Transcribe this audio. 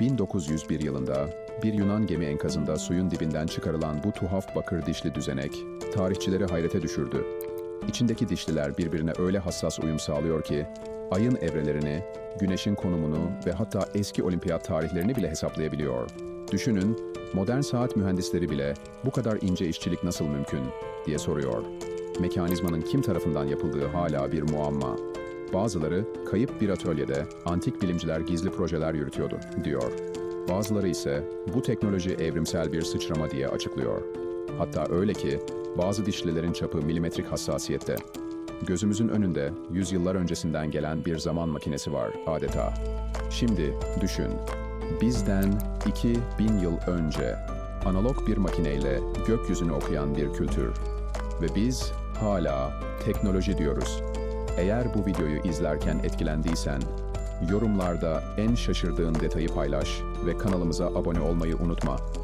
1901 yılında bir Yunan gemi enkazında suyun dibinden çıkarılan bu tuhaf bakır dişli düzenek tarihçileri hayrete düşürdü. İçindeki dişliler birbirine öyle hassas uyum sağlıyor ki ayın evrelerini, güneşin konumunu ve hatta eski olimpiyat tarihlerini bile hesaplayabiliyor. Düşünün, modern saat mühendisleri bile bu kadar ince işçilik nasıl mümkün diye soruyor. Mekanizmanın kim tarafından yapıldığı hala bir muamma. Bazıları kayıp bir atölyede antik bilimciler gizli projeler yürütüyordu diyor. Bazıları ise bu teknoloji evrimsel bir sıçrama diye açıklıyor. Hatta öyle ki bazı dişlilerin çapı milimetrik hassasiyette. Gözümüzün önünde yüzyıllar öncesinden gelen bir zaman makinesi var adeta. Şimdi düşün. Bizden 2000 yıl önce analog bir makineyle gökyüzünü okuyan bir kültür. Ve biz hala teknoloji diyoruz. Eğer bu videoyu izlerken etkilendiysen, yorumlarda en şaşırdığın detayı paylaş ve kanalımıza abone olmayı unutma.